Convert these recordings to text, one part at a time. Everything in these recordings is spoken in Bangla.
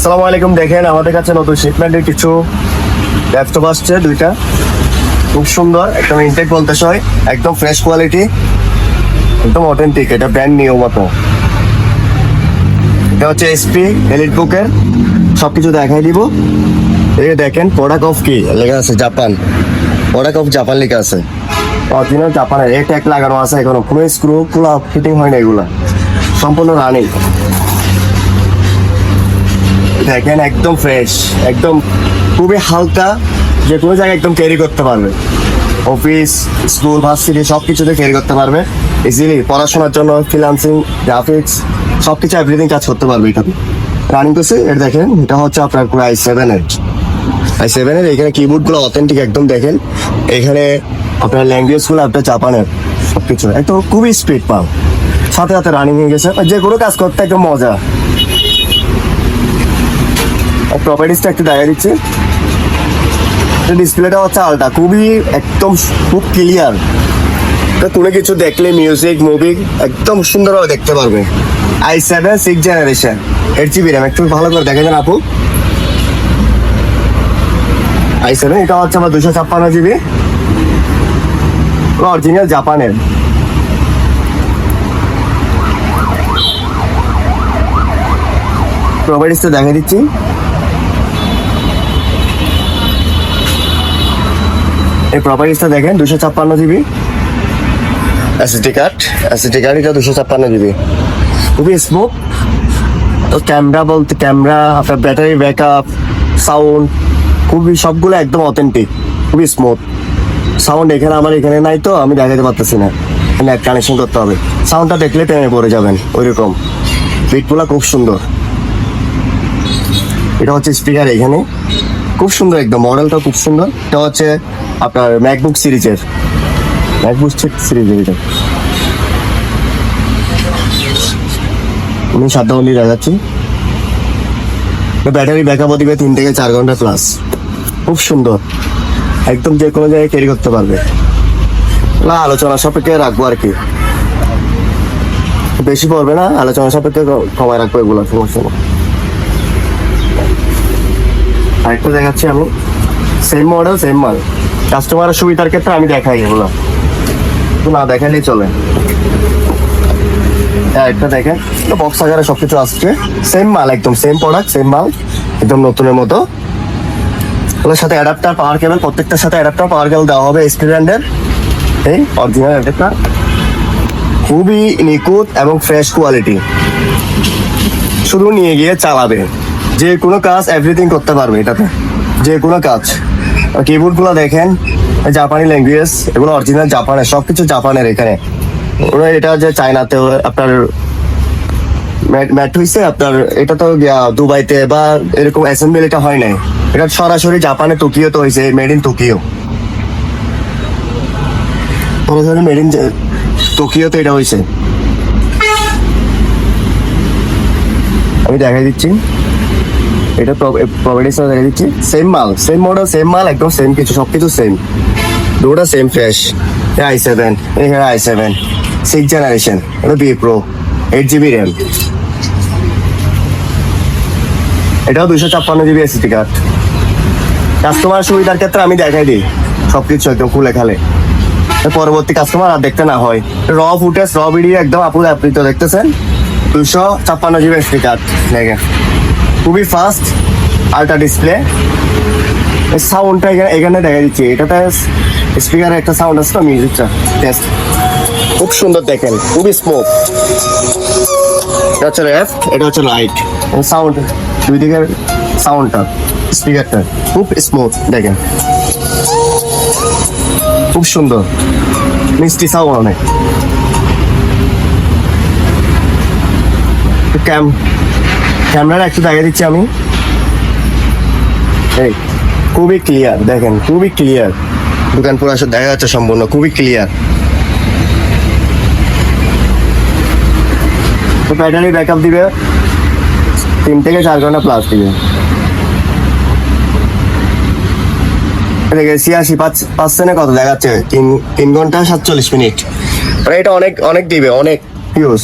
আসসালামু আলাইকুম, দেখেন আমাদের কাছে নতুন শিপমেন্টের কিছু ল্যাপটপ আসছে, দুইটা। খুব সুন্দর, একদম ইনটেক বলতে হয় একদম ফ্রেশ কোয়ালিটি একদম অথেন্টিক এটা ব্র্যান্ড নিউ মতো। এটা হচ্ছে এসপি এলিট বুকের সব কিছু দেখাই দিব। এই দেখেন প্রোডাক্ট অফ কি? লেখা আছে জাপান প্রোডাক্ট অফ জাপান লেখা আছে। অরিজিনাল জাপানের এই ট্যাগ লাগানো আছে এখনও। কোনো স্ক্রু খোলা ফিটিং হয় না এগুলা। সম্পূর্ণ রানিং দেখেন, একদম ফ্রেশ একদম খুবই হালকা, যে কোনো জায়গায় একদম ক্যারি করতে পারবে। অফিস স্কুল ভার্সিটি সব কিছুতে ক্যারি করতে পারবে। ইজিলি পড়াশোনার জন্য ফ্রিলান্সিং গ্রাফিক্স সব কিছু এভরিথিং কাজ করতে পারবে এটাতে রানিং করছে এটা দেখেন, এটা হচ্ছে আপনার পুরো আই সেভেনের আই সেভেনের এখানে কিবোর্ডগুলো অথেন্টিক একদম দেখেন। এখানে আপনার ল্যাঙ্গুয়েজগুলো আপনার জাপানের সব কিছু একদম খুবই স্পিড পাও সাথে সাথে রানিং হয়ে গেছে। যে কোনো কাজ করতে একদম মজা। প্রপার্টিসটা একটু দেখা দিচ্ছি। ডিসপ্লেটা হচ্ছে আলটা খুবই একদম খুব ক্লিয়ার কোনো কিছু দেখলে মিউজিক মুভি একদম সুন্দরভাবে দেখতে পারবে। I seven six generation eight GB RAM একটু ভালো করে দেখে দেন আপু। আই সেভেন এটা হচ্ছে আমার দুশো ছাপ্পান্ন জিবি অরিজিনাল জাপানের। প্রপার্টিসটা দেখা দিচ্ছি। এই প্রপার্টিসটা দেখেন দুশো ছাপ্পান্ন GB. SSD card SSD card এটা দুশো ছাপ্পান্ন জিবি। খুবই স্মুথ তো ক্যামেরা বলতে ক্যামেরা আপনার ব্যাটারি ব্যাকআপ সাউন্ড খুবই সবগুলো একদম অথেন্টিক খুবই স্মুথ সাউন্ড এখানে আমার এখানে নাই তো আমি দেখাতে পারতেছি না। নেট কানেকশন করতে হবে। সাউন্ডটা দেখলে প্রেমে পড়ে যাবেন ওইরকম। বিটগুলো খুব সুন্দর। এটা হচ্ছে স্পিকার এখানে। খুব সুন্দর একদম মডেলটা খুব সুন্দর। এটা হচ্ছে আপনার ম্যাকবুক সিরিজের। ম্যাকবুক সিরিজের এটা। আমি মন্দির দেখাচ্ছি। ব্যাটারি ব্যাকআপও দিবে তিন থেকে চার ঘণ্টা প্লাস খুব সুন্দর। একদম যে কোনো জায়গায় ক্যারি করতে পারবে। না, আলোচনা সাপেক্ষে রাখব আর কি। বেশি পড়বে না, আলোচনা সাপেক্ষে কমায় রাখব এগুলো সমস্যা নেই। আরেকটা দেখাচ্ছি আমি। সেম মডেল সেম মাল। কাস্টমারের সুবিধার ক্ষেত্রে আমি দেখাই এগুলো। না দেখালেই চলে হ্যাঁ একটা দেখেন। বক্স আকারে সবকিছু আসছে। সেম মাল, একদম সেম প্রোডাক্ট সেম মাল। একদম নতুনের মতো। ওর সাথে অ্যাডাপ্টার পাওয়ার কেবল প্রত্যেকটার সাথে অ্যাডাপ্টার পাওয়ার কেবল দেওয়া হবে ব্র্যান্ডের এই অরিজিনাল অ্যাডাপ্টার খুবই নিখুঁত এবং ফ্রেশ কোয়ালিটি শুধু নিয়ে গিয়ে চালাবে। যে কোনো কাজ এভরিথিং করতে পারবে এটাতে। যে কোনো কাজ। কিবোর্ডগুলো দেখেন জাপানি ল্যাঙ্গুয়েজ এগুলো অরিজিনাল জাপানের সবকিছু জাপানের এখানে। ওরা এটা যে চায়নাতে, আপনার ম্যাট হইছে আপনার, এটা তো দুবাইতে বা এরকম অ্যাসেম্বলি এটা হয় নাই। এটা সরাসরি জাপানে টোকিও তো হয়েছে মেড ইন টোকিও সরাসরি মেড ইন টোকিওতে এটা হয়েছে আমি দেখাই দিচ্ছি। এটা প্রপার্টিস দেখা দিচ্ছি। সেম মাল সেম মডেল সেম মাল, একদম সেম কিছু সব কিছু সেম দুটা সেম ফ্রেশ আই সেভেন এখানে আই সেভেন সিক্স জেনারেশন এটা B pro eight GB RAM এটাও দুশো ছাপ্পান্ন জিবি এসিটি কার্ড কাস্টমার সুবিধার ক্ষেত্রে আমি দেখাই দিই সব কিছু একদম খুলে খালে। পরবর্তী কাস্টমার আর দেখতে না হয়। র ফুটেজ র ভিডিও একদম আপু আপনি তো দেখতেছেন। দুশো ছাপ্পান্ন জিবি এসডি কার্ড দেখেন। খুবই ফাস্ট আলট্রা ডিসপ্লে সাউন্ডটা এখানে এখানে দেখা দিচ্ছে এটাতে স্পিকারে একটা সাউন্ড আছে তো মিউজিকটা টেস্ট খুব সুন্দর দেখেন। খুবই স্মুথ এটা হচ্ছে র্যাপ এটা হচ্ছে লাইট সাউন্ড দুই দিকের সাউন্ডটা স্পিকারটা খুব স্মুথ দেখেন। খুব সুন্দর। মিষ্টি সাউন্ড অনেক। ক্যাম ক্যামেরা একটু দেখা দিচ্ছি আমি। এই, খুবই ক্লিয়ার দেখেন, খুবই ক্লিয়ার দোকান পুরো আসলে দেখা যাচ্ছে সম্পূর্ণ, খুবই ক্লিয়ার তো ব্যাটারি ব্যাকআপ দিবে। তিন থেকে চার ঘণ্টা প্লাস দিবে। দেখে পাঁচ পার্সেন্টে কত দেখাচ্ছে? তিন তিন ঘণ্টা সাতচল্লিশ মিনিট। মানে এটা অনেক অনেক দিবে, অনেক ইউজ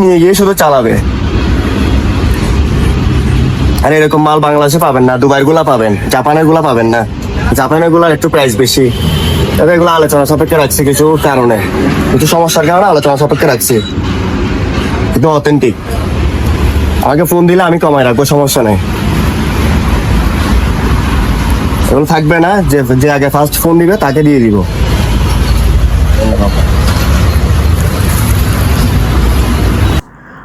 নিয়ে গিয়ে শুধু চালাবে। আর এরকম মাল বাংলাদেশে পাবেন না দুবাইয়েরগুলা পাবেন জাপানেরগুলা পাবেন না। জাপানেরগুলার একটু প্রাইস বেশি। তবে এগুলো আলোচনা সাপেক্ষে রাখছি কিছু কারণে। কিছু সমস্যার কারণে আলোচনা সাপেক্ষে রাখছি। কিন্তু অথেন্টিক আমাকে ফোন দিলে আমি কমাই রাখব, সমস্যা নেই। এগুলো থাকবে না, যে যে আগে ফার্স্ট ফোন দিবে, তাকে দিয়ে দিব।